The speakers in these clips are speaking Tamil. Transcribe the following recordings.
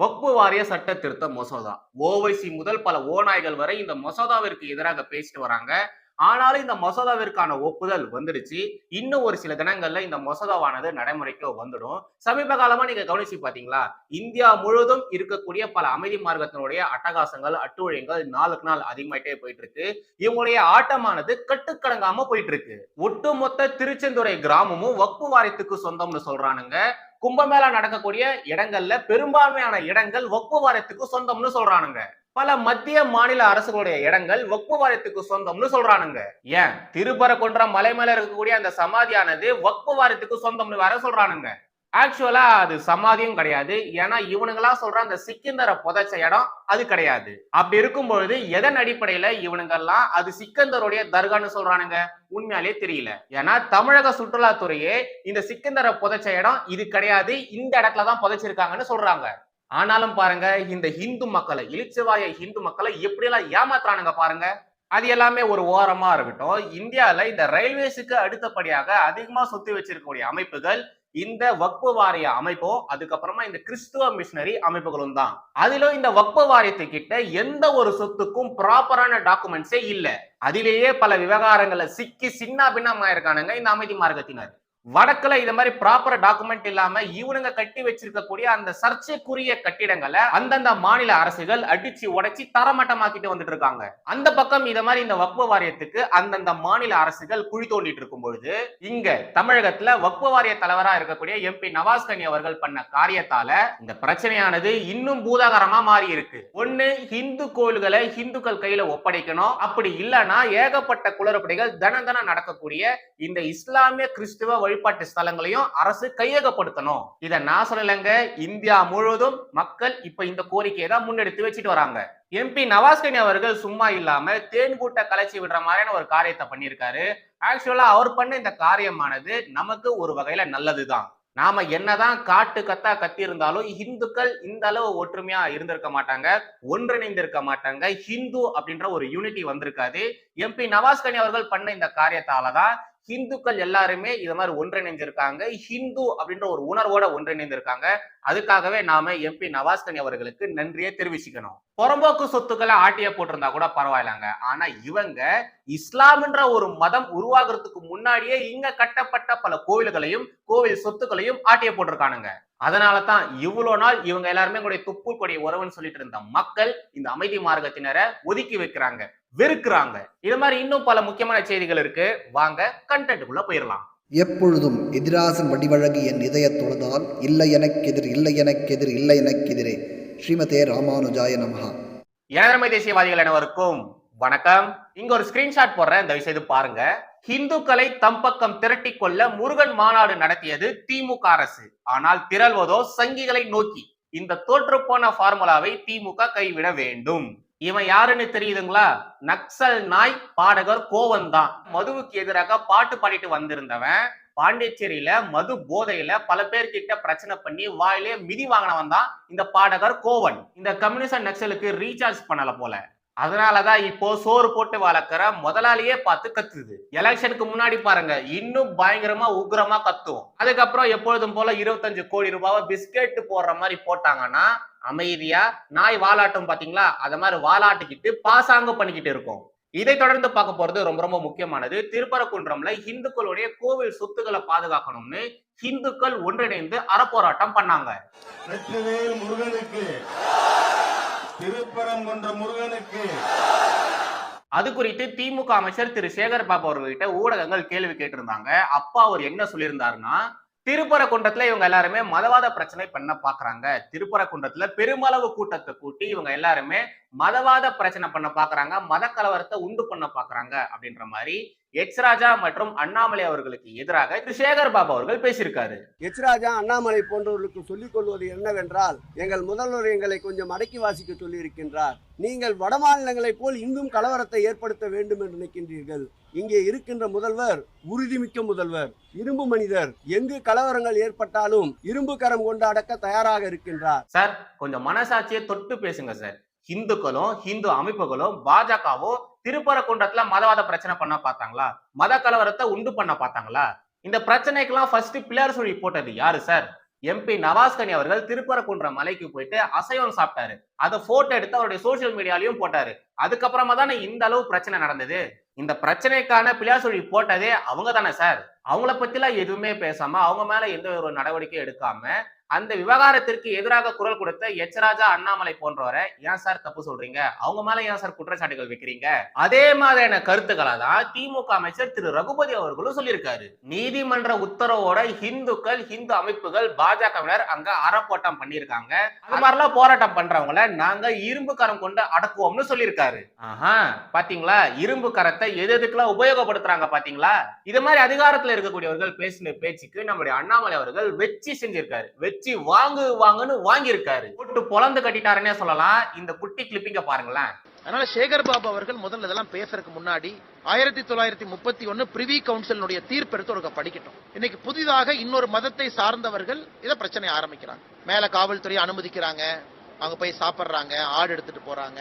வக்பு வாரிய சட்ட திருத்த மசோதா. ஓவைசி முதல் பல ஓநாய்கள் வரை இந்த மசோதாவிற்கு எதிராக பேசிட்டு வராங்க. ஆனாலும் இந்த மசோதாவிற்கான ஒப்புதல் வந்துடுச்சு. இன்னும் ஒரு சில தினங்கள்ல இந்த மசோதாவானது நடைமுறைக்கு வந்துடும். சமீப காலமா நீங்க கவனிச்சு பாத்தீங்களா? இந்தியா முழுவதும் இருக்கக்கூடிய பல அமைதி மார்க்கத்தினுடைய அட்டகாசங்கள் அட்டுழியங்கள் நாளுக்கு நாள் அதிகமாயிட்டே போயிட்டு இருக்கு இவங்களுடைய ஆட்டமானது கட்டுக்கடங்காம போயிட்டு இருக்கு ஒட்டுமொத்த திருச்செந்துறை கிராமமும் வக்பு வாரியத்துக்கு சொந்தம்னு சொல்றானுங்க. கும்பமேளா நடக்கக்கூடிய இடங்கள்ல பெரும்பான்மையான இடங்கள் வக்பு வாரியத்துக்கு சொந்தம்னு சொல்றானுங்க. பல மத்திய மாநில அரசுகளுடைய இடங்கள் வக்பு வாரியத்துக்கு சொந்தம்னு சொல்றானுங்க. ஏன்? திருப்பரங்குன்றம் மலை மேல இருக்கக்கூடிய அந்த சமாதியானது வக்பு வாரியத்துக்கு சொந்தம்னு வேற சொல்றானுங்க. ஆக்சுவலா அது சமாதியும் கிடையாது. ஏன்னா இவனுங்களா சொல்ற அந்த சிக்கந்தரை புதைச்ச இடம் அது கிடையாது. அப்படி இருக்கும் பொழுது எதன் அடிப்படையில இவனுங்கெல்லாம் அது சிக்கந்தருடைய தர்கான்னு சொல்றானுங்க? உண்மையாலே தெரியல. ஏன்னா தமிழக சுற்றுலாத்துறையே இந்த சிக்கந்தரை புதைச்ச இடம் இது கிடையாது. இந்த இடத்துல தான் புதைச்சிருக்காங்கன்னு சொல்றாங்க. ஆனாலும் பாருங்க இந்த ஹிந்து மக்களை இளிச்சவாய ஹிந்து மக்களை எப்படியெல்லாம் ஏமாத்துறானுங்க பாருங்க? அது எல்லாமே ஒரு ஓரமா இருக்கட்டும். இந்தியாவில் இந்த ரயில்வேஸுக்கு அடுத்தபடியாக அதிகமா சொத்து வச்சிருக்கக்கூடிய அமைப்புகள் இந்த வக்பு வாரிய அமைப்பும் அதுக்கப்புறமா இந்த கிறிஸ்துவ மிஷினரி அமைப்புகளும் தான். அதிலும் இந்த வக்பு வாரியத்துக்கிட்ட எந்த ஒரு சொத்துக்கும் ப்ராப்பரான டாக்குமெண்ட்ஸே இல்ல. அதிலேயே பல விவகாரங்களை சிக்கி சின்ன பின்னமாயிருக்கானுங்க இந்த அமைதி மார்க்கத்தினர் வடக்குல இது மாதிரி ப்ராப்பர் டாக்குமெண்ட் இல்லாம இவனுங்க கட்டி வச்சிருக்கக்கூடிய அந்த சர்ச்சைக்குரிய கட்டிடங்களை அந்தந்த மாநில அரசுகள் அடிச்சு உடைச்சி தரமட்டமாக்கிட்டு வந்துட்டு இருக்காங்க. அந்த பக்கம் இத மாதிரி இந்த வக்ப வாரியத்துக்கு அந்தந்த மாநில அரசுகள் குழி தோண்டிட்டு இருக்கும் பொழுது இங்க தமிழகத்துல வக்ப வாரிய தலைவரா இருக்கக்கூடிய எம்பி நவாஸ் கனி அவர்கள் பண்ண காரியத்தால இந்த பிரச்சனையானது இன்னும் பூதாகரமா மாறி இருக்கு ஒண்ணு ஹிந்து கோயில்களை ஹிந்துக்கள் கையில ஒப்படைக்கணும். அப்படி இல்லைன்னா ஏகப்பட்ட குளறுபடிகள் தன தன நடக்கக்கூடிய இந்த இஸ்லாமிய கிறிஸ்துவ வழி வழிபாட்டு ஸ்தலங்களையும் அரசு கையகப்படுத்தணும். இதை நான் சொல்லலைங்க இந்தியா முழுவதும் மக்கள் இப்ப இந்த கோரிக்கையை தான் முன்னெடுத்து வச்சுட்டு வராங்க. எம்பி நவாஸ்கனி அவர்கள் சும்மா இல்லாம தேன் கூட்ட கலைச்சி விடுற மாதிரியான ஒரு காரியத்தை பண்ணியிருக்காரு. ஆக்சுவலா அவர் பண்ண இந்த காரியமானது நமக்கு ஒரு வகையில நல்லதுதான். நாம என்னதான் காட்டு கத்தா கத்தி இருந்தாலும் இந்துக்கள் இந்த அளவு ஒற்றுமையா இருந்திருக்க மாட்டாங்க ஒன்றிணைந்திருக்க மாட்டாங்க. ஹிந்து அப்படின்ற ஒரு யூனிட்டி வந்திருக்காது. எம்பி நவாஸ்கனி அவர்கள் பண்ண இந்த காரியத்தாலதான் ஹிந்துக்கள் எல்லாருமே இது மாதிரி ஒன்றிணைந்திருக்காங்க ஹிந்து அப்படின்ற ஒரு உணர்வோட ஒன்றிணைந்திருக்காங்க. அதுக்காகவே நாம எம்பி நவாஸ்கனி அவர்களுக்கு நன்றியை தெரிவிச்சுக்கணும். புறம்போக்கு சொத்துக்களை ஆட்டிய போட்டிருந்தா கூட பரவாயில்லைங்க. ஆனா இவங்க இஸ்லாம்ன்ற ஒரு மதம் உருவாகிறதுக்கு முன்னாடியே இங்க கட்டப்பட்ட பல கோவில்களையும் கோவில் சொத்துக்களையும் ஆட்டிய போட்டிருக்கானுங்க. அதனால தான் இவ்வளோ நாள் இவங்க எல்லாருமே கூட துப்பு கொடிய உறவுன்னு சொல்லிட்டு இருந்த மக்கள் இந்த அமைதி மார்க்கத்தினரை ஒதுக்கி வைக்கிறாங்க. வெறுக்கிறாங்க. இது மாதிரி இன்னும் பல முக்கியமான செய்திகள் இருக்கு. வாங்க கண்டென்ட்டுக்குள்ள போயிடலாம் எப்பொழுதும் எதிராசன் வடிவழகு என் இதய தொழுதால் இல்லை எனக்கெதிர் இல்லை எனக்கெதிர் இல்லை எனக்கெதிரே. ஸ்ரீமதே ராமானுஜாய நமஹா. ஏழமை தேசியவாதிகள் அனைவருக்கும் வணக்கம். இங்க ஒரு ஸ்கிரீன்ஷாட் போடுறேன். தயவு செய்து பாருங்க. இந்துக்களை தம் பக்கம் திரட்டிக் கொள்ள முருகன் மாநாடு நடத்தியது திமுக அரசு. ஆனால் திரள்வதோ சங்கிகளை நோக்கி. இந்த தோற்று போன ஃபார்முலாவை திமுக கைவிட வேண்டும். இவன் யாருன்னு தெரியுதுங்களா? நக்சல் நாய் பாடகர் கோவன் தான் மதுவுக்கு எதிராக பாட்டு பாடிட்டு வந்திருந்தவன் பாண்டிச்சேரியில மது போதையில பல பேர்கிட்ட பிரச்சனை பண்ணி வாயிலே மிதி வாங்கினவன் தான் இந்த பாடகர் கோவன். இந்த கம்யூனிஸ்ட் நக்சலுக்கு ரீசார்ஜ் பண்ணல போல. அதனாலதான் இப்போ சோறு போட்டு வளர்க்குற முதலாளியே பார்த்து கத்துது. எலெக்ஷனுக்கு முன்னாடி பாருங்க இன்னும் பயங்கரமா உக்ரமா கத்துவோம் அதுக்கப்புறம் எப்பொழுதும் போல இருபத்தஞ்சு கோடி ரூபாவை பிஸ்கெட் போடுற மாதிரி போட்டாங்கன்னா அமைதியா நாய் வாலாட்டும் பாத்தீங்களா? அத மாதிரி வாலாட்டிக்கிட்டு பாசாங்கம் பண்ணிக்கிட்டு இருக்கும். இதை தொடர்ந்து பார்க்க போறது ரொம்ப ரொம்ப முக்கியமானது. திருப்பரங்குன்றம்ல இந்துக்களுடைய கோவில் சொத்துக்களை பாதுகாக்கணும்னு இந்துக்கள் ஒன்றிணைந்து அறப்போராட்டம் பண்ணாங்க. முருகனுக்கு திருப்பரங்குன்ற முருகனுக்கு. அது குறித்து திமுக அமைச்சர் திரு சேகர் பாபு அவர்கள்கிட்ட ஊடகங்கள் கேள்வி கேட்டிருந்தாங்க. அப்பா அவர் என்ன சொல்லியிருந்தாருன்னா திருப்பரங்குன்றத்துல இவங்க எல்லாருமே மதவாத பிரச்சனை பண்ண பாக்குறாங்க. திருப்பரங்குன்றத்துல பெருமளவு கூட்டத்தை கூட்டி இவங்க எல்லாருமே மதவாத பிரச்சனை பண்ண பாக்குறாங்க. மத கலவரத்தை உண்டு பண்ண பாக்குறாங்க அப்படின்ற மாதிரி எச் ராஜா மற்றும் அண்ணாமலை அவர்களுக்கு எதிராக திரு சேகர் பாபு அவர்கள் பேசியிருக்காரு. எச்ராஜா அண்ணாமலை போன்றவர்களுக்கு சொல்லிக் கொள்வது என்னவென்றால் எங்கள் முதல்வர் எங்களை கொஞ்சம் அடக்கி வாசிக்க சொல்லியிருக்கின்றார். நீங்கள் வடமாநிலங்களைப் போல் இங்கும் கலவரத்தை ஏற்படுத்த வேண்டும் என்று நினைக்கின்றீர்கள். இங்கே இருக்கின்ற முதல்வர் உறுதிமிக்க முதல்வர் இரும்பு மனிதர் எங்கு கலவரங்கள் ஏற்பட்டாலும் இரும்பு கரம் கொண்டு அடக்க தயாராக இருக்கின்றார். சார் கொஞ்சம் மனசாட்சியை தொட்டு பேசுங்க சார். இந்துக்களும் ஹிந்து அமைப்புகளும் பாஜகவும் திருப்பரங்குன்றத்துல மதவாத பிரச்சனை பண்ண பார்த்தாங்களா? மத கலவரத்தை உண்டு பண்ண பார்த்தாங்களா? இந்த பிரச்சனைக்கெல்லாம் ஃபர்ஸ்ட் பிள்ளையார் சொல்லி போட்டது யாரு சார்? எம்பி நவாஸ்கனி அவர்கள் திருப்பரங்குன்ற மலைக்கு போயிட்டு அசைவம் சாப்பிட்டாரு. அதை போட்டோ எடுத்து அவருடைய சோசியல் மீடியாலையும் போட்டாரு. அதுக்கப்புறமா தானே இந்த அளவு பிரச்சனை நடந்தது? இந்த பிரச்சனைக்கான பிள்ளையார் போட்டதே அவங்க தானே சார்? அவங்கள பத்திலாம் எதுவுமே பேசாம அவங்க மேல எந்த ஒரு நடவடிக்கையும் எடுக்காம அந்த விவகாரத்திற்கு எதிராக குரல் கொடுத்த எச்ராஜா அண்ணாமலை போன்றவரை ஏன் சார் தப்பு சொல்றீங்க? அவங்க மேல ஏன் சார் குற்றச்சாட்டுகள் வைக்கிறீங்க? அதே மாதிரியான கருத்துக்களை தான் திமுக அமைச்சர் திரு. ரகுபதி அவர்களும் சொல்லியிருக்காரு. நீதிமன்ற உத்தரவோட இந்துக்கள் இந்து அமைப்புகள் பாஜகவினர் அங்க அறப்போட்டம் பண்ணியிருக்காங்க. அது மாதிரிலாம் போராட்டம் பண்றவங்கள நாங்க இரும்பு கரம் கொண்டு அடக்குவோம்னு சொல்லியிருக்காரு. ஆஹா. பாத்தீங்களா? இரும்பு கரத்தை எது எதுக்கெல்லாம் உபயோகப்படுத்துறாங்க பாத்தீங்களா? இது மாதிரி அதிகாரத்துல இருக்கக்கூடியவர்கள் பேசின பேச்சுக்கு நம்முடைய அண்ணாமலை அவர்கள் வெற்றி செஞ்சிருக்காரு. வெற்றி வாங்கு வாங்குன்னு வாங்கியிருக்காரு. போட்டு பொலந்து கட்டிட்டாருன்னே சொல்லலாம். இந்த குட்டி கிளிப்பிங்க பாருங்களேன். அதனால சேகர் பாபு அவர்கள் முதல்ல இதெல்லாம் பேசுறதுக்கு முன்னாடி ஆயிரத்தி தொள்ளாயிரத்தி முப்பத்தி ஒன்னு பிரிவி கவுன்சிலினுடைய தீர்ப்பு எடுத்து ஒரு படிக்கட்டும். இன்னைக்கு புதிதாக இன்னொரு மதத்தை சார்ந்தவர்கள் இதை பிரச்சனை ஆரம்பிக்கிறாங்க. மேல காவல்துறை அனுமதிக்கிறாங்க. அவங்க போய் சாப்பிடுறாங்க. ஆடு எடுத்துட்டு போறாங்க.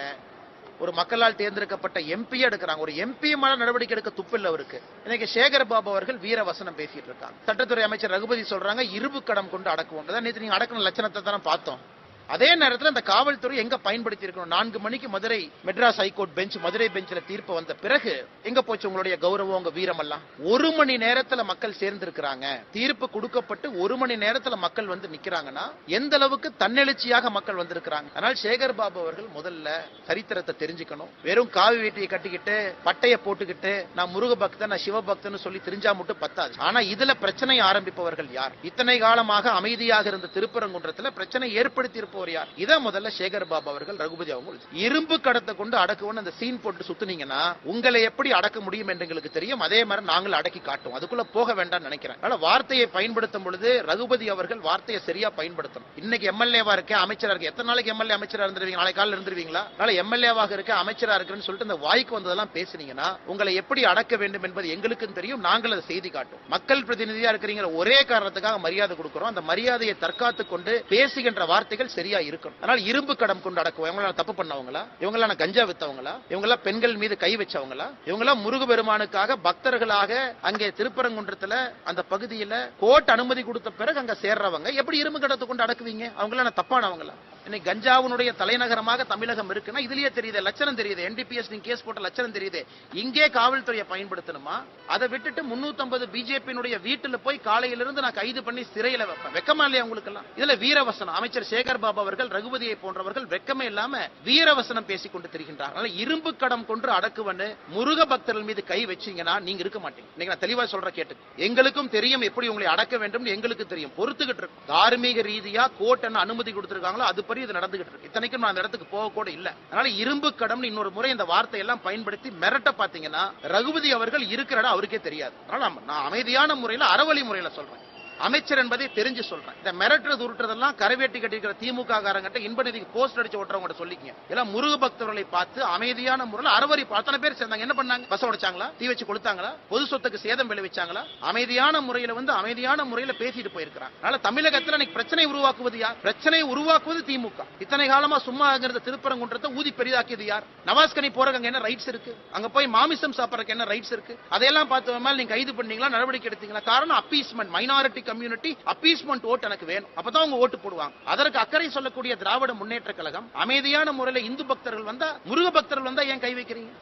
ஒரு மக்களால் தேர்ந்தெடுக்கப்பட்ட எம்பி எடுக்கிறாங்க. ஒரு எம்பி மேல நடவடிக்கை எடுக்க துப்பில்ல அவருக்கு. இன்னைக்கு சேகர் பாபு அவர்கள் வீர வசனம் பேசிட்டு இருக்காங்க. சட்டத்துறை அமைச்சர் ரகுபதி சொல்றாங்க இருபு கடம் கொண்டு அடக்குவோம். நேற்று நீங்க அடக்கின லட்சணத்தை தானே பார்த்தோம். அதே நேரத்தில் இந்த காவல்துறை எங்க பயன்படுத்தி இருக்கணும் நான்கு மணிக்கு Madurai Madras high court bench Madurai பெஞ்சில் தீர்ப்பு வந்த பிறகு எங்க போச்சு உங்களுடைய கௌரவம் உங்க வீரம் எல்லாம்? ஒரு மணி நேரத்துல மக்கள் சேர்ந்திருக்கிறாங்க. தீர்ப்பு கொடுக்கப்பட்டு ஒரு மணி நேரத்துல மக்கள் வந்து நிக்கிறாங்கன்னா எந்த அளவுக்கு தன்னெழுச்சியாக மக்கள் வந்திருக்கிறாங்க? அதனால் சேகர் பாபு அவர்கள் முதல்ல சரித்திரத்தை தெரிஞ்சுக்கணும். வெறும் காவி வேட்டியை கட்டிக்கிட்டு பட்டையை போட்டுக்கிட்டு நான் முருக பக்தன் நான் சிவபக்தன் சொல்லி தெரிஞ்சா மட்டும் பத்தாது. ஆனா இதுல பிரச்சனை ஆரம்பிப்பவர்கள் யார்? இத்தனை காலமாக அமைதியாக இருந்த திருப்பரங்குன்றத்துல பிரச்சனை ஏற்படுத்தி இருப்பவர் யார் இதை முதல்ல சேகர் பாபு அவர்கள் ரகுபதி அவங்க இரும்பு கடத்தை கொண்டு அடக்குவோன்னு அந்த சீன் போட்டு சுத்துனீங்கன்னா உங்களை எப்படி அடக்க முடியும் என்று எங்களுக்கு தெரியும். அதே மாதிரி நாங்கள் அடக்கி காட்டும் அதுக்குள்ள போக வேண்டாம் நினைக்கிறேன். அதனால வார்த்தையை பயன்படுத்தும் பொழுது ரகுபதி அவர்கள் வார்த்தையை சரியா பயன்படுத்தணும். இன்னைக்கு எம்எல்ஏவா இருக்கேன் அமைச்சரா இருக்கு. எத்தனை நாளைக்கு எம்எல்ஏ அமைச்சரா இருந்துருவீங்க? நாளை காலையில் இருந்துருவீங்களா? அதனால எம்எல்ஏவாக இருக்க அமைச்சரா இருக்குன்னு சொல்லிட்டு இந்த வாய்க்கு வந்ததெல்லாம் பேசுனீங்கன்னா உங்களை எப்படி அடக்க வேண்டும் என்பது எங்களுக்கும் தெரியும். நாங்கள் அதை செய்தி காட்டும் மக்கள் பிரதிநிதியா இருக்கிறீங்க ஒரே காரணத்துக்காக மரியாதை கொடுக்கிறோம். அந்த மரியாதையை தற்காத்து கொண்டு பேசுகின்ற வார்த்தைகள் சரி சரியா இருக்கணும் அதனால இரும்பு கடம் கொண்டு அடக்குவோம். இவங்களாம் தப்பு பண்ணவங்களா? இவங்களாம் கஞ்சா வித்தவங்களா? இவங்கெல்லாம் பெண்கள் மீது கை வச்சவங்களா? இவங்கெல்லாம் முருகபெருமானுக்காக பக்தர்களாக அங்கே திருப்பரங்குன்றத்துல அந்த பகுதியில கோர்ட் அனுமதி கொடுத்த பிறகு அங்க சேர்றவங்க எப்படி இரும்பு கடத்தை கொண்டு அடக்குவீங்க? அவங்களாம் தப்பானவங்களா? இன்னைக்கு கஞ்சாவினுடைய தலைநகரமாக தமிழகம் இருக்குன்னா இதுலயே தெரியுது லட்சணம் தெரியுது. என்டிபிஎஸ் நீங்க கேஸ் போட்ட லட்சணம் தெரியுது. இங்கே காவல்துறையை பயன்படுத்தணுமா? அதை விட்டுட்டு 350 பிஜேபியினுடைய வீட்டுல போய் காலையிலிருந்து நான் கைது பண்ணி சிறையில வைப்பேன். வெக்கமா இல்லையா உங்களுக்கு எல்லாம் இதுல வீரவசனம். அமைச்சர் சேகர் பாபு அவர்கள் ரகுபதியை போன்றவர்கள் வெக்கமே இல்லாம வீரவசனம் பேசிக் கொண்டு திரிகின்றார். அதனால இரும்பு கடம் கொண்டு அடக்குவன்னு முருக பக்தர்கள் மீது கை வச்சீங்கன்னா நீங்க இருக்க மாட்டீங்க. இன்னைக்கு நான் தெளிவா சொல்ற கேட்டு எங்களுக்கும் தெரியும் எப்படி உங்களை அடக்க வேண்டும் எங்களுக்கு தெரியும். பொறுத்துக்கிட்டு இருக்கும். தார்மீக ரீதியா கோர்ட் என்ன அனுமதி கொடுத்திருக்காங்களோ அது மாதிரி இது நடந்துகிட்டு இருக்கு. இத்தனைக்கும் நான் அந்த இடத்துக்கு போக கூட இல்ல. அதனால இரும்பு கடம்னு இன்னொரு முறை இந்த வார்த்தை எல்லாம் பயன்படுத்தி மிரட்ட பாத்தீங்கன்னா ரகுபதி அவர்கள் இருக்கிற இடம் அவருக்கே தெரியாது. அதனால நான் அமைதியான முறையில அறவழி முறையில சொல்றேன். அமைச்சர் என்பதை தெரிஞ்சு சொல்றேன். இந்த மிரட்டுறது உருட்டுறதெல்லாம் கரைவேட்டி கட்டிருக்கிற திமுக காரங்கிட்ட இன்பநிதிக்கு போஸ்ட் அடிச்சு ஓட்டுறவங்க சொல்லிக்கங்க. எல்லாம் முருக பக்தர்களை பார்த்து அமைதியான முறையில் அறுவரி அத்தனை பேர் சேர்ந்தாங்க. என்ன பண்ணாங்க? பஸ் உடைச்சாங்களா? தீ வச்சு கொடுத்தாங்களா பொது சொத்துக்கு சேதம் விளைவிச்சாங்களா? அமைதியான முறையில வந்து அமைதியான முறையில பேசிட்டு போயிருக்கிறாங்க. அதனால தமிழகத்துல இன்னைக்கு பிரச்சனை உருவாக்குவது யார்? பிரச்சனை உருவாக்குவது திமுக. இத்தனை காலமா சும்மா இருக்கிற திருப்பரங்குன்றத்தை ஊதி பெரிதாக்கியது யார்? நவாஸ்கனி போறதுக்கு அங்க என்ன ரைட்ஸ் இருக்கு? அங்க போய் மாமிசம் சாப்பிடறதுக்கு என்ன ரைட்ஸ் இருக்கு? அதையெல்லாம் பார்த்து மேல நீங்க கைது பண்ணீங்களா? நடவடிக்கை எடுத்தீங்களா? காரணம் அப்பீஸ்மெண்ட் மைனாரிட்டி கம்யூனிட்டி அப்பீஸ்மெண்ட் ஓட்டு எனக்கு வேணும். அப்பதான் அவங்க ஓட்டு போடுவாங்க. அதற்கு அக்கறை சொல்லக்கூடிய திராவிட முன்னேற்ற கழகம் அமைதியான முறையில் இந்து பக்தர்கள் வந்தா முருக பக்தர்கள் வந்தா ஏன் கை வைக்கிறீங்க?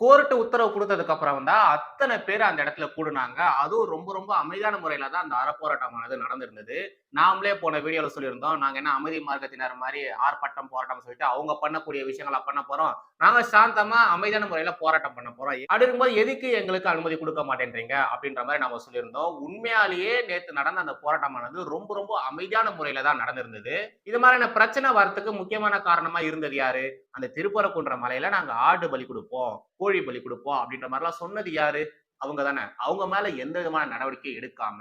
கோர்ட்டு உத்தரவு கொடுத்ததுக்கு அப்புறம் தான் அத்தனை பேர் அந்த இடத்துல கூடுனாங்க. அதுவும் ரொம்ப ரொம்ப அமைதியான முறையில தான் அந்த அறப்போராட்டமானது நடந்திருந்தது. நாமளே போன வீடியோல சொல்லியிருந்தோம். நாங்க என்ன அமைதி மார்க்கத்தினர் மாதிரி ஆர்ப்பாட்டம் போராட்டம் சொல்லிட்டு அவங்க பண்ணக்கூடிய விஷயங்களை பண்ண போறோம். நாங்க சாந்தமா அமைதியான முறையில போராட்டம் பண்ண போறோம். அப்படி இருக்கும்போது எதுக்கு எங்களுக்கு அனுமதி கொடுக்க மாட்டேன்றீங்க? அப்படின்ற மாதிரி நம்ம சொல்லியிருந்தோம். உண்மையாலேயே நேத்து நடந்த அந்த போராட்டமானது ரொம்ப ரொம்ப அமைதியான முறையில தான் நடந்திருந்தது. இது மாதிரியான பிரச்சனை வரத்துக்கு முக்கியமான காரணமா இருந்தது யாரு? அந்த திருப்பரக்குன்ற மலையில நாங்க ஆடு பலி கொடுப்போம் கோழி பலி கொடுப்போம் அப்படின்ற மாதிரிலாம் சொன்னது யாரு? அவங்க தானே. அவங்க மேல எந்த விதமான நடவடிக்கை எடுக்காம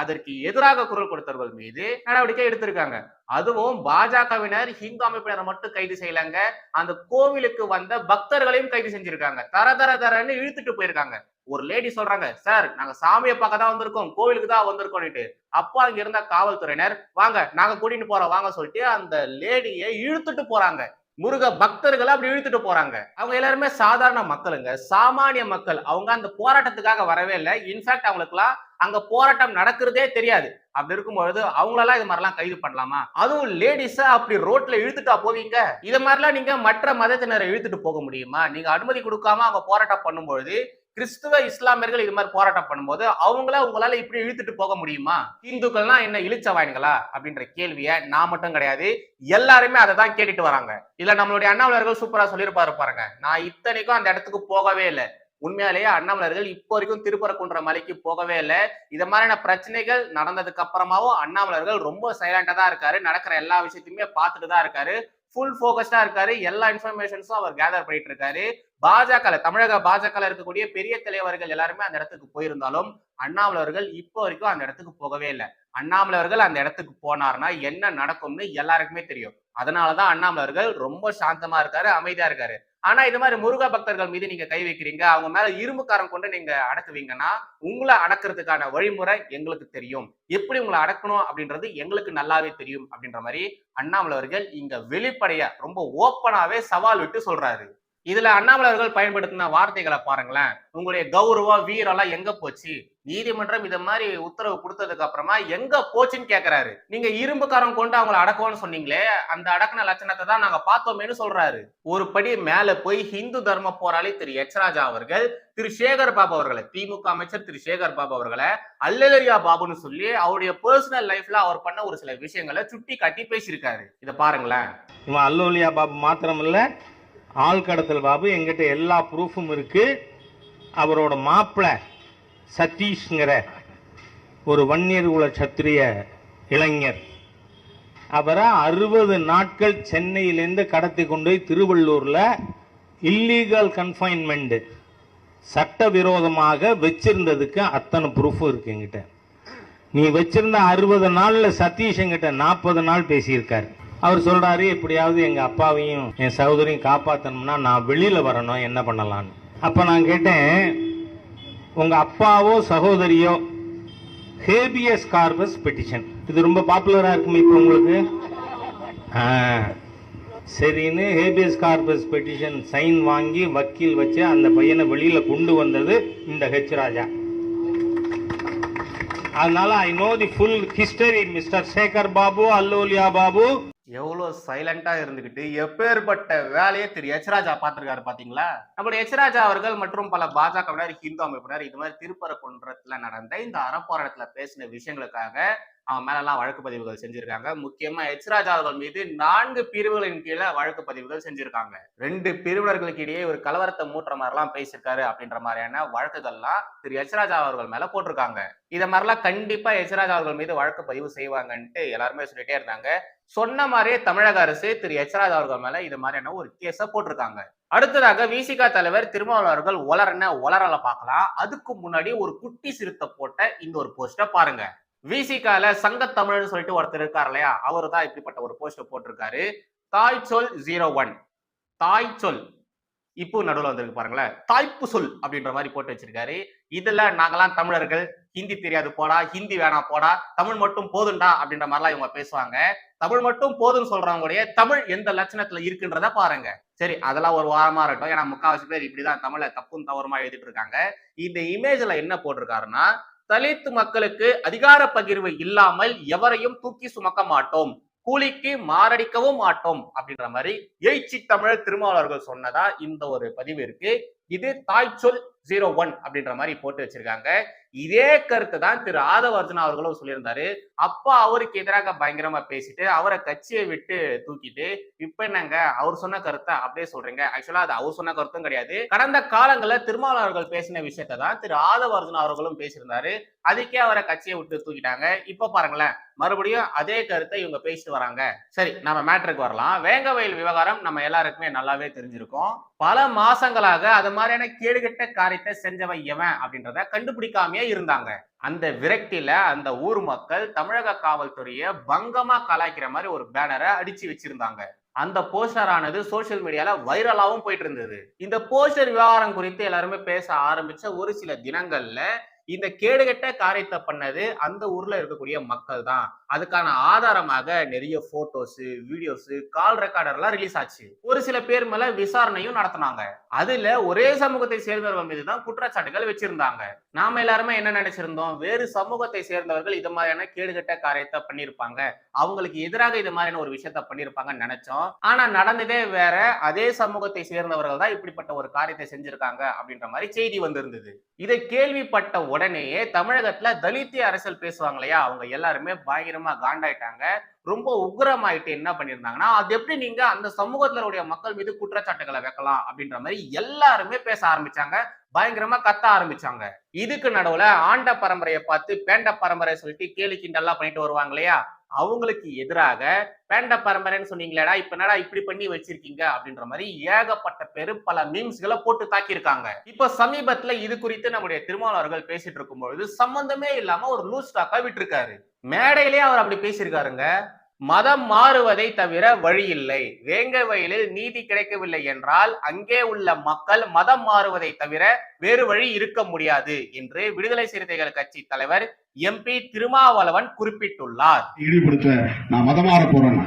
அதற்கு எதிராக குரல் கொடுத்தவர்கள் மீது நடவடிக்கை எடுத்திருக்காங்க. அதுவும் பாஜகவினர் ஹிந்து அமைப்பினரை மட்டும் கைது செய்யலங்க. அந்த கோவிலுக்கு வந்த பக்தர்களையும் கைது செஞ்சிருக்காங்க. தர தர தரன்னு இழுத்துட்டு போயிருக்காங்க. ஒரு லேடி சொல்றாங்க சார் நாங்க சாமியை பார்க்க தான் வந்திருக்கோம். கோவிலுக்கு தான் வந்திருக்கோம்னுட்டு. அப்போ அங்க இருந்த காவல்துறையினர் வாங்க நாங்க கூட்டிட்டு போறோம். வாங்க சொல்லிட்டு அந்த லேடியை இழுத்துட்டு போறாங்க. முருக பக்தர்களை அப்படி இழுத்துட்டு போறாங்க. அவங்க எல்லாருமே சாதாரண மக்களுங்க. சாமானிய மக்கள். அவங்க அந்த போராட்டத்துக்காக வரவே இல்லை. இன்ஃபேக்ட் அவங்களுக்குலாம் அங்க போராட்டம் நடக்கிறதே தெரியாது. அப்படி இருக்கும்பொழுது அவங்களெல்லாம் இது மாதிரிலாம் கைது பண்ணலாமா? அதுவும் லேடிஸ அப்படி ரோட்ல இழுத்துட்டா போவீங்க? இது மாதிரிலாம் நீங்க மற்ற மதத்தினரை இழுத்துட்டு போக முடியுமா? நீங்க அனுமதி கொடுக்காம அவங்க போராட்டம் பண்ணும்பொழுது கிறிஸ்துவ இஸ்லாமியர்கள் இது மாதிரி போராட்டம் பண்ணும்போது அவங்கள உங்களால இப்படி இழுத்துட்டு போக முடியுமா? இந்துக்கள்னா என்ன இழிச்சவாயின்களா? அப்படின்ற கேள்வியை நான் மட்டும் கிடையாது எல்லாருமே அதை தான் கேட்டுட்டு வராங்க. இல்ல நம்மளுடைய அண்ணாமலர்கள் சூப்பரா சொல்லியிருப்பாரு பாருங்க. நான் இத்தனைக்கும் அந்த இடத்துக்கு போகவே இல்லை. உண்மையாலேயே அண்ணாமலர்கள் இப்போ வரைக்கும் திருப்பரக்குன்ற மலைக்கு போகவே இல்லை. இது மாதிரியான பிரச்சனைகள் நடந்ததுக்கு அப்புறமாவும் அண்ணாமலர்கள் ரொம்ப சைலண்டா தான் இருக்காரு. நடக்கிற எல்லா விஷயத்தையுமே பார்த்துட்டு தான் இருக்காரு. ஃபுல் ஃபோக்கஸ்டா இருக்காரு. எல்லா இன்ஃபர்மேஷன்ஸும் அவர் கேதர் பண்ணிட்டு இருக்காரு பாஜக தமிழக பாஜக இருக்கக்கூடிய பெரிய தலைவர்கள் எல்லாருமே அந்த இடத்துக்கு போயிருந்தாலும் அண்ணாமலர்கள் இப்போ வரைக்கும் அந்த இடத்துக்கு போகவே இல்லை. அண்ணாமலர்கள் அந்த இடத்துக்கு போனார்னா என்ன நடக்கும்னு எல்லாருக்குமே தெரியும். அதனாலதான் அண்ணாமலர்கள் ரொம்ப சாந்தமா இருக்காரு அமைதியா இருக்காரு. ஆனா இது மாதிரி முருக பக்தர்கள் மீது நீங்க கை வைக்கிறீங்க அவங்க மேல இரும்புக்காரம் கொண்டு நீங்க அடக்குவீங்கன்னா உங்களை அடக்குறதுக்கான வழிமுறை எங்களுக்கு தெரியும். எப்படி உங்களை அடக்கணும் அப்படின்றது எங்களுக்கு நல்லாவே தெரியும் அப்படின்ற மாதிரி அண்ணாமலை அவர்கள் இங்க வெளிப்படைய ரொம்ப ஓப்பனாவே சவால் விட்டு சொல்றாரு. இதுல அண்ணாமலர்கள் பயன்படுத்தின வார்த்தைகளை பாருங்களேன். உங்களுடைய கௌரவம் வீரெல்லாம் எங்க போச்சு? நீதிமன்றம் இதை மாதிரி உத்தரவு கொடுத்ததுக்கு அப்புறமா எங்க போச்சுன்னு கேக்குறாரு. நீங்க இரும்புக்காரன் கொண்டு அவங்கள அடக்குவோம்னு சொன்னீங்களே அந்த அடக்குன லட்சணத்தை தான் நாங்க பார்த்தோமேனு சொல்றாரு. ஒரு படி மேல போய் ஹிந்து தர்ம போராளி திரு எச் ராஜா அவர்கள் திரு சேகர் பாபு அவர்களை திமுக அமைச்சர் திரு சேகர் பாபு அவர்களை அல்லலரியா பாபுன்னு சொல்லி அவருடைய பர்சனல் லைஃப்ல அவர் பண்ண ஒரு சில விஷயங்களை சுட்டி காட்டி பேசியிருக்காரு. இதை பாருங்களேன். இவன் அல்லோலியா பாபு மாத்திரமில்ல ஆள் கடத்தல் பாபு எங்கிட்ட எல்லா ப்ரூஃபும் இருக்கு. அவரோட மாப்பிள்ளை சதீஷ்ங்கிற ஒரு வன்னியர் குல சத்திரிய இளைஞர். அவரை அறுபது நாட்கள் சென்னையிலேருந்து கடத்தி கொண்டு போய் திருவள்ளூரில் இல்லீகல் கன்ஃபைன்மெண்ட் சட்டவிரோதமாக வச்சிருந்ததுக்கு அத்தனை ப்ரூஃபும் இருக்கு என்கிட்ட. நீ வச்சிருந்த அறுபது நாளில் சதீஷ் என்கிட்ட நாற்பது நாள் பேசியிருக்காரு. அவர் சொல்றாரு எப்படியாவது எங்க அப்பாவையும் என் சகோதரியும் காப்பாத்தணும்னா நான் வெளியில வரணும் என்ன பண்ணலான்னு அப்ப நான் கேட்டேன் உங்க அப்பாவோ சகோதரியோ ஹேபியஸ் கார்பஸ் பெட்டிஷன். இது ரொம்ப பாப்புலரா இருக்கும் இப்போ உங்களுக்கு? சரின்னு ஹேபியஸ் கார்பஸ் பெட்டிஷன் சைன் வாங்கி வக்கீல் வச்சு அந்த பையனை வெளியில கொண்டு வந்தது இந்த ஹெச் ராஜா. அதனால I know the full history mister Sekar Babu அல்லோலியா Babu எவ்வளவு சைலண்டாக இருந்துகிட்டு எப்பேற்பட்ட வேலையை திரு எச்ராஜா பார்த்துருக்காரு பாத்தீங்களா நம்மளுடைய எச்ராஜா அவர்கள் மற்றும் பல பாஜகவினர் ஹிந்து அமைப்பினர் இது மாதிரி திருப்பரங்குன்றத்தில் நடந்த இந்த அறப்போராட்டத்துல பேசின விஷயங்களுக்காக அவன் மேல எல்லாம் வழக்கு பதிவுகள் செஞ்சிருக்காங்க. முக்கியமா எச்ராஜா அவர்கள் மீது நான்கு பிரிவுகளின் கீழே வழக்கு பதிவுகள் செஞ்சிருக்காங்க. ரெண்டு பிரிவினர்களுக்கு இடையே ஒரு கலவரத்தை மூட்டுற மாதிரி எல்லாம் பேசியிருக்காரு அப்படின்ற மாதிரியான வழக்குகள்லாம் திரு எச்ராஜா அவர்கள் மேல போட்டிருக்காங்க. இதை மாதிரிலாம் கண்டிப்பா எச்ராஜா அவர்கள் மீது வழக்கு பதிவு செய்வாங்கன்ட்டு எல்லாருமே சொல்லிட்டே இருந்தாங்க. சொன்ன மாதிரியே தமிழக அரசு திரு எச்ராஜ் அவர்கள் மேல இது மாதிரியான ஒரு கேஸ போட்டிருக்காங்க. அடுத்ததாக விசிகா தலைவர் திருமாவளவர்கள் அவர்கள் ஒலரன பார்க்கலாம். அதுக்கு முன்னாடி ஒரு குட்டி சிறுத்தை போட்ட இந்த ஒரு போஸ்ட பாருங்க. விசிகால சங்க தமிழ்னு சொல்லிட்டு ஒருத்தர் இருக்கார் இல்லையா? அவரு தான் இப்படிப்பட்ட ஒரு போஸ்ட் போட்டிருக்காரு. தாய் சொல் ஜீரோ ஒன் தாய் சொல் இப்போ நடுவில் வந்திருக்கு பாருங்களேன். தாய்ப்பு சொல் அப்படின்ற மாதிரி போட்டு வச்சிருக்காரு. இதுல நாங்கெல்லாம் தமிழர்கள் ஹிந்தி தெரியாது போடா ஹிந்தி வேணாம் போடா தமிழ் மட்டும் போதுண்டா அப்படின்ற மாதிரிலாம் இவங்க பேசுவாங்க. தமிழ் மட்டும் போதும்னு சொல்றவங்களுடைய தமிழ் எந்த லட்சணத்துல இருக்குன்றத பாருங்க. சரி அதெல்லாம் ஒரு வாரமா இருக்கட்டும். ஏன்னா முக்காவாசி பேர் இப்படிதான் தமிழை தப்பும் தவறுமா எழுதிட்டு இருக்காங்க. இந்த இமேஜ்ல என்ன போட்டிருக்காருன்னா தலித் மக்களுக்கு அதிகார பகிர்வு இல்லாமல் எவரையும் தூக்கி சுமக்க மாட்டோம். கூலிக்கு மாரடிக்கவும் மாட்டோம் அப்படின்ற மாதிரி எழுச்சி தமிழர் திருமாவளர்கள் சொன்னதா இந்த ஒரு பதிவு இருக்கு. இது தாய் சொல் ஜீரோ ஒன் அப்படின்ற மாதிரி போட்டு வச்சிருக்காங்க. இதே கருத்தை தான் திரு ஆதவர்தனா அவர்களும் சொல்லியிருந்தாரு. அப்பா அவருக்கு எதிராக பயங்கரமா பேசிட்டு அவரை கட்சியை விட்டு தூக்கிட்டு இப்ப என்னங்க அவர் சொன்ன கருத்தை அப்படியே சொல்றீங்க. ஆக்சுவலா அது அவர் சொன்ன கருத்தும் கிடையாது. கடந்த காலங்களில் திருமாவளவன் அவர்கள் பேசின விஷயத்தை தான் திரு ஆதவர்தனா அவர்களும் பேசியிருந்தாரு. அதுக்கே அவரை கட்சியை விட்டு தூக்கிட்டாங்க. இப்ப பாருங்களேன் மறுபடியும் அதே கருத்தை இவங்க பேசிட்டு வராங்க. சரி நம்ம மேட்ருக்கு வரலாம். வேங்கவயல் விவகாரம் நம்ம எல்லாருக்குமே நல்லாவே தெரிஞ்சிருக்கும். பல மாசங்களாக அது மாதிரியான கேடுகட்ட காரியத்தை செஞ்சவன் எவன் அப்படின்றத கண்டுபிடிக்காமயே இருந்தாங்க. அந்த விரக்தியில அந்த ஊர் மக்கள் தமிழக காவல்துறையை பங்கமா கலாய்க்கிற மாதிரி ஒரு பேனரை அடிச்சு வச்சிருந்தாங்க. அந்த போஸ்டர் ஆனது சோசியல் மீடியால வைரலாவும் போயிட்டு இருந்தது. இந்த போஸ்டர் விவகாரம் குறித்து எல்லாருமே பேச ஆரம்பிச்ச ஒரு சில தினங்கள்ல இந்த கேடுகட்ட காரியத்தை பண்ணது அந்த ஊர்ல இருக்கக்கூடிய மக்கள் தான் அதுக்கான ஆதாரமாக நிறைய போட்டோஸ் வீடியோஸ் கால் ரெக்கார்டர் எல்லாம் ரிலீஸ் ஆச்சு. ஒரு சில பேர் மேல விசாரணையும் நடத்தினாங்க. அதுல ஒரே சமூகத்தை சேர்ந்தவர்கள் மீது தான் குற்றச்சாட்டுகள் வச்சிருந்தாங்க. நாம எல்லாருமே என்ன நினைச்சிருந்தோம்? வேறு சமூகத்தை சேர்ந்தவர்கள் இது மாதிரியான கேடுகட்ட காரியத்தை பண்ணியிருப்பாங்க. அவங்களுக்கு எதிராக இது மாதிரியான ஒரு விஷயத்த பண்ணியிருப்பாங்கன்னு நினைச்சோம். ஆனா நடந்ததே வேற. அதே சமூகத்தை சேர்ந்தவர்கள் தான் இப்படிப்பட்ட ஒரு காரியத்தை செஞ்சிருக்காங்க அப்படின்ற மாதிரி செய்தி வந்திருந்தது. இதை கேள்விப்பட்ட உடனேயே தமிழகத்துல தலித்திய அரசியல் பேசுவாங்க இல்லையா அவங்க எல்லாருமே பயங்கரமா காண்டாயிட்டாங்க. ரொம்ப உக்ரமாயிட்டு என்ன பண்ணியிருந்தாங்கன்னா அது எப்படி நீங்க அந்த சமூகத்துல உடைய மக்கள் மீது குற்றச்சாட்டுகளை வைக்கலாம்? அப்படின்ற மாதிரி எல்லாருமே பேச ஆரம்பிச்சாங்க. பயங்கரமா கத்த ஆரம்பிச்சாங்க. இதுக்கு நடுவுல ஆண்ட பரம்பரையை பார்த்து பேண்ட பரம்பரை சொல்லிட்டு கேலி கிண்டல்லாம் பண்ணிட்டு வருவாங்க இல்லையா? அவங்களுக்கு எதிராக பேண்ட பரம்பரைன்னு சொன்னீங்களேடா இப்ப என்னடா இப்படி பண்ணி வச்சிருக்கீங்க அப்படின்ற மாதிரி ஏகப்பட்ட பேரு பல மீம்ஸ்களை போட்டு தாக்கியிருக்காங்க. இப்ப சமீபத்துல இது குறித்து நம்முடைய திருமாவளவர்கள் பேசிட்டு இருக்கும்பொழுது சம்பந்தமே இல்லாம ஒரு லூஸ் டாக்கா விட்டுருக்காரு. மேடையிலேயே அவர் அப்படி பேசியிருக்காருங்க. மதம் மாறுவதை தவிர வழி இல்லை வேங்க வயலில் நீதி கிடைக்கவில்லை என்றால் அங்கே உள்ள மக்கள் மதம் மாறுவதை தவிர வேறு வழி இருக்க முடியாது என்று விடுதலை சிறுத்தைகள் கட்சி தலைவர் எம்பி திருமாவளவன் குறிப்பிட்டுள்ளார். இழிவுபடுத்த நான் மதமாற போறேன்னா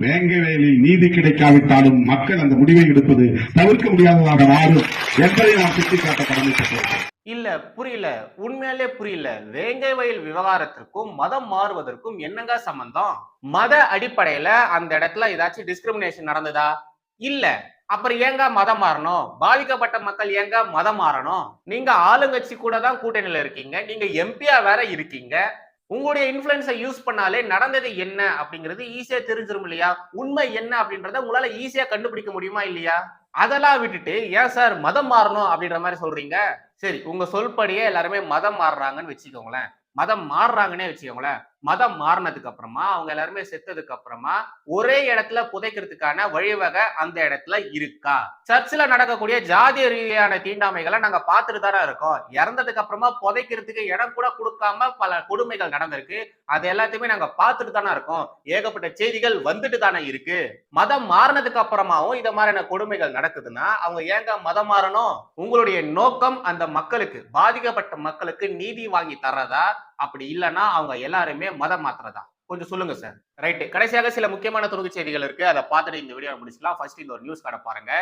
வேங்கவேலில் நீதி கிடைக்காவிட்டாலும் மக்கள் அந்த முடிவை எடுப்பது தவிர்க்க முடியாததாக மாறும் என்பதை நான் சுட்டிக்காட்ட கடமைப்பட்டிருக்கிறேன் இல்ல புரியல. உண்மையாலே புரியல. வேங்கை வயல் விவகாரத்திற்கும் மதம் மாறுவதற்கும் என்னங்க சம்பந்தம்? மத அடிப்படையில அந்த இடத்துல ஏதாச்சும் டிஸ்கிரிமினேஷன் நடந்ததா? இல்ல. அப்புறம் ஏங்க மதம் மாறணும்? பாதிக்கப்பட்ட மக்கள் ஏங்க மதம் மாறணும்? நீங்க ஆளுங்கட்சி கூட தான் கூட்டணியில இருக்கீங்க. நீங்க எம்பியா வேற இருக்கீங்க. உங்களுடைய இன்ஃபுளுன்ஸை யூஸ் பண்ணாலே நடந்தது என்ன அப்படிங்கிறது ஈஸியா தெரிஞ்சிடும் இல்லையா? உண்மை என்ன அப்படின்றத உங்களால ஈஸியா கண்டுபிடிக்க முடியுமா இல்லையா? அதெல்லாம் விட்டுட்டு ஏன் சார் மதம் மாறணும்? அப்படின்ற மாதிரி சொல்றீங்க. சரி உங்க சொல்படியே எல்லாருமே மதம் மாறுறாங்கன்னு வச்சுக்கோங்களேன். மதம் மாறுறாங்கன்னே வச்சுக்கோங்களேன். மதம் மாறினதுக்கு அப்புறமா அவங்க எல்லாருமே செத்ததுக்கு அப்புறமா ஒரே இடத்துல புதைக்கிறதுக்கான வழிவகை அந்த இடத்துல இருக்கா? சர்ச்சில் நடக்கக்கூடிய ஜாதி ரீதியான தீண்டாமைகளை நாங்க பார்த்துட்டு தானே இருக்கோம். இறந்ததுக்கு அப்புறமா புதைக்கிறதுக்கு இடம் கூட கொடுக்காம பல கொடுமைகள் நடந்திருக்கு. அது எல்லாத்தையுமே நாங்க பார்த்துட்டு தானே இருக்கோம். ஏகப்பட்ட செய்திகள் வந்துட்டு தானே இருக்கு. மதம் மாறினதுக்கு அப்புறமாவும் இந்த மாதிரியான கொடுமைகள் நடக்குதுன்னா அவங்க ஏங்க மதம் மாறணும்? உங்களுடைய நோக்கம் அந்த மக்களுக்கு பாதிக்கப்பட்ட மக்களுக்கு நீதி வாங்கி தர்றதா? அப்படி இல்லைன்னா அவங்க எல்லாருமே மதம் மாத்துறதா? கொஞ்சம் சொல்லுங்க சார் ரைட் கடைசியாக சில முக்கியமான துணுக்கு செய்திகள் இருக்கு. அதை பார்த்துட்டு இந்த வீடியோ முடிச்சுக்கலாம். ஃபர்ஸ்ட் இந்த ஒரு நியூஸ் கடை பாருங்க.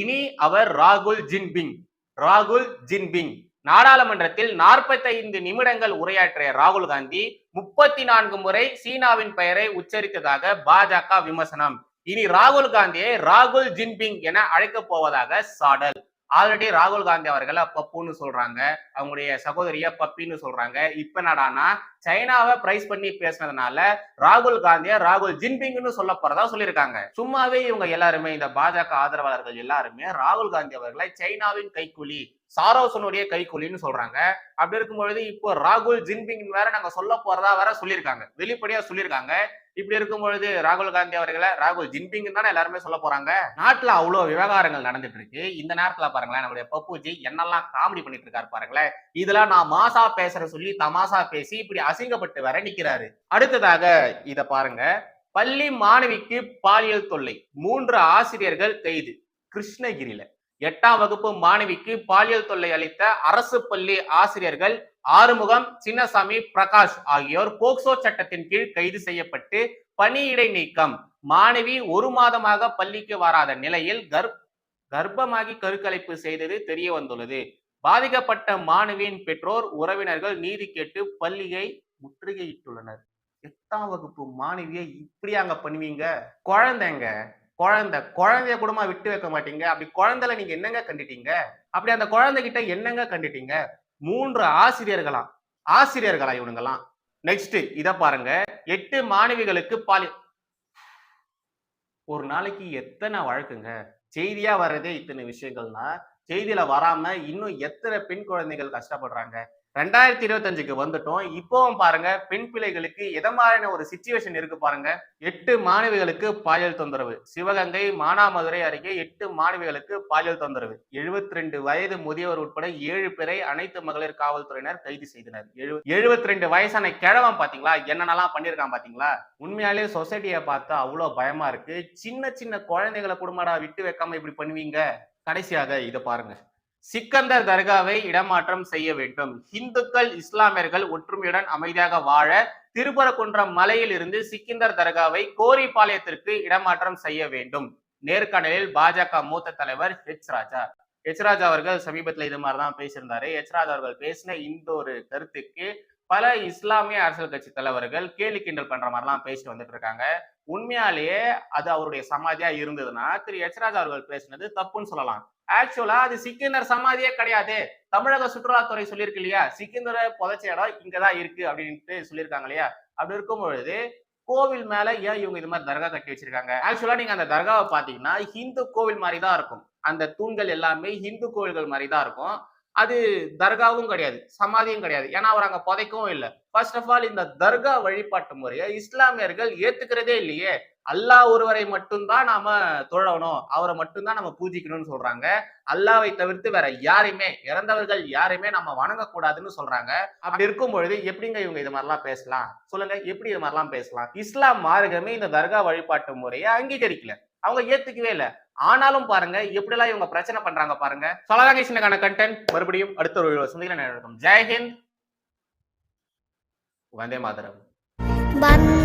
இனி அவர் ராகுல் ஜின்பிங். ராகுல் ஜின்பிங். நாடாளுமன்றத்தில் 45 நிமிடங்கள் உரையாற்றிய ராகுல் காந்தி முப்பத்தி நான்கு முறை சீனாவின் பெயரை உச்சரித்ததாக பாஜக விமர்சனம். இனி ராகுல் காந்தியை ராகுல் ஜின்பிங் என அழைக்கப் போவதாக சாடல். ஆல்ரெடி ராகுல் காந்தி அவர்களை பப்புன்னு சொல்றாங்க. அவங்களுடைய சகோதரிய பப்பின்னு சொல்றாங்க. இப்ப என்னடான்னா சைனாவை பிரைஸ் பண்ணி பேசுனதுனால ராகுல் காந்திய ராகுல் ஜின்பிங்னு சொல்ல போறதா சொல்லியிருக்காங்க. சும்மாவே இவங்க எல்லாருமே இந்த பாஜக ஆதரவாளர்கள் எல்லாருமே ராகுல் காந்தி அவர்களை சைனாவின் கைக்கூலி சாரோசனுடைய கைக்கூலின்னு சொல்றாங்க. அப்படி இருக்கும் பொழுது இப்போ ராகுல் ஜின்பிங் வேற நாங்க சொல்ல போறதா வேற சொல்லியிருக்காங்க. வெளிப்படையா சொல்லியிருக்காங்க. இப்படி இருக்கும் பொழுது ராகுல் காந்தி அவர்களை ராகுல் ஜின்பிங் தானே எல்லாருமே சொல்ல போறாங்க. நாட்டுல அவ்வளவு விவகாரங்கள் நடந்துட்டு இருக்கு இந்த நேரத்துல பாருங்களேன் நம்முடைய பப்புஜி என்னெல்லாம் காமெடி பண்ணிட்டு இருக்காரு பாருங்களேன். இதெல்லாம் நான் மாசா பேசுற சொல்லி தமாசா பேசி இப்படி அசிங்கப்பட்டு வர நிக்கிறாரு. அடுத்ததாக இத பாருங்க. பள்ளி மாணவிக்கு பாலியல் தொல்லை. மூன்று ஆசிரியர்கள் கைது. கிருஷ்ணகிரியில. எட்டாம் வகுப்பு மாணவிக்கு பாலியல் தொல்லை அளித்த அரசு பள்ளி ஆசிரியர்கள் ஆறுமுகம் சின்னசாமி பிரகாஷ் ஆகியோர் போக்சோ சட்டத்தின் கீழ் கைது செய்யப்பட்டு பணியிடை நீக்கம். மாணவி ஒரு மாதமாக பள்ளிக்கு வராத நிலையில் கர் கர்ப்பமாகி கருக்கலைப்பு செய்தது தெரிய வந்துள்ளது பாதிக்கப்பட்ட மாணவியின் பெற்றோர் உறவினர்கள் நீதி கேட்டு பள்ளியை முற்றுகையிட்டுள்ளனர். எட்டாம் வகுப்பு மாணவியை இப்படி அங்க பண்ணுவீங்க? குழந்தைங்க. குழந்தை குழந்தைய கூடமா விட்டு வைக்க மாட்டீங்க. அப்படி குழந்தைல நீங்க என்னங்க கண்டுட்டீங்க? அப்படி அந்த குழந்தைகிட்ட என்னங்க கண்டுட்டீங்க? மூன்று ஆசிரியர்களாம். ஆசிரியர்களா இவனுங்கெல்லாம்? நெக்ஸ்ட் இத பாருங்க. எட்டு மாணவிகளுக்கு பாலி ஒரு நாளைக்கு எத்தனை வழக்குங்க? செய்தியா வர்றதே இத்தனை விஷயங்கள்னா செய்தியில வராம இன்னும் எத்தனை பெண் குழந்தைகள் கஷ்டப்படுறாங்க? ரெண்டாயிரத்தி இருபத்தஞ்சுக்கு வந்துட்டோம். இப்போவும் பாருங்க பெண் பிள்ளைகளுக்கு எதை மாதிரியான ஒரு சுச்சுவேஷன் இருக்கு பாருங்க. எட்டு மாணவிகளுக்கு பாலியல் தொந்தரவு. சிவகங்கை மானாமதுரை அருகே எட்டு மாணவிகளுக்கு பாயல் தொந்தரவு. 72 ரெண்டு வயது முதியவர் உட்பட ஏழு பேரை அனைத்து மகளிர் காவல்துறையினர் கைது செய்தனர். எழுபத்தி ரெண்டு வயசான கிழவன் பாத்தீங்களா? என்னென்னலாம் பண்ணிருக்கான் பாத்தீங்களா? உண்மையாலே சொசைட்டியை பார்த்தா அவ்வளவு பயமா இருக்கு. சின்ன சின்ன குழந்தைகளை குடும்படா விட்டு வைக்காம இப்படி பண்ணுவீங்க? கடைசியாக இதை பாருங்க. சிக்கந்தர் தர்காவை இடமாற்றம் செய்ய வேண்டும். இந்துக்கள் இஸ்லாமியர்கள் ஒற்றுமையுடன் அமைதியாக வாழ திருப்பரங்குன்றம் மலையில் இருந்து சிக்கந்தர் தர்காவை கோரிப்பாளையத்திற்கு இடமாற்றம் செய்ய வேண்டும். நேர்காணலில் பாஜக மூத்த தலைவர் ஹெச் ராஜா. ஹெச் ராஜா அவர்கள் சமீபத்தில் இது மாதிரி தான் பேசியிருந்தாரு. ஹெச் ராஜா அவர்கள் பேசின இந்த ஒரு கருத்துக்கு பல இஸ்லாமிய அரசியல் கட்சி தலைவர்கள் கேலி கிண்டல் பண்ற மாதிரிலாம் பேசிட்டு வந்துட்டு இருக்காங்க. உண்மையாலேயே அது அவருடைய சமாதியா இருந்ததுன்னா திரு எச்ராஜ் அவர்கள் பேசினது தப்புன்னு சொல்லலாம். ஆக்சுவலா அது சிக்கிந்தர் சமாதியே கிடையாது. தமிழக சுற்றுலாத்துறை சொல்லியிருக்கு இல்லையா? சிக்கிந்தரை புதைச்ச இடம் இங்கதான் இருக்கு அப்படின்ட்டு சொல்லியிருக்காங்க இல்லையா? அப்படி இருக்கும் பொழுது கோவில் மேல ஏன் இவங்க இது மாதிரி தர்கா கட்டி வச்சிருக்காங்க? ஆக்சுவலா நீங்க அந்த தர்காவை பாத்தீங்கன்னா ஹிந்து கோவில் மாதிரி தான் இருக்கும். அந்த தூண்கள் எல்லாமே ஹிந்து கோவில்கள் மாதிரி தான் இருக்கும். அது தர்காவும் கிடையாது சமாதியும் கிடையாது. ஏன்னா அவர் அங்க புதைக்கவும் இல்லை. ஃபர்ஸ்ட் ஆஃப் ஆல் இந்த தர்கா வழிபாட்டு முறையை இஸ்லாமியர்கள் ஏத்துக்கிறதே இல்லையே. அல்லாஹ் ஒருவரை மட்டும்தான் நாம தொழணும். அவரை மட்டும்தான் நம்ம பூஜிக்கணும்னு சொல்றாங்க. அல்லாவை தவிர்த்து வேற யாரையுமே இறந்தவர்கள் யாரையுமே நம்ம வணங்கக்கூடாதுன்னு சொல்றாங்க. அப்படி இருக்கும் பொழுது எப்படிங்க இவங்க இது மாதிரிலாம் பேசலாம்? சொல்லுங்க எப்படி இது மாதிரிலாம் பேசலாம்? இஸ்லாம் மார்க்கமே இந்த தர்கா வழிபாட்டு முறையை அங்கீகரிக்கல. அவங்க ஏத்துக்கவே இல்லை. ஆனாலும் பாருங்க எப்படிலாம் இவங்க பிரச்சனை பண்றாங்க பாருங்க. சொல்லலாங்க கண்டென்ட் மறுபடியும் அடுத்த ஒரு சந்திக்கிறேன். ஜெய்ஹிந்த் வந்தே மாதரம். வந்த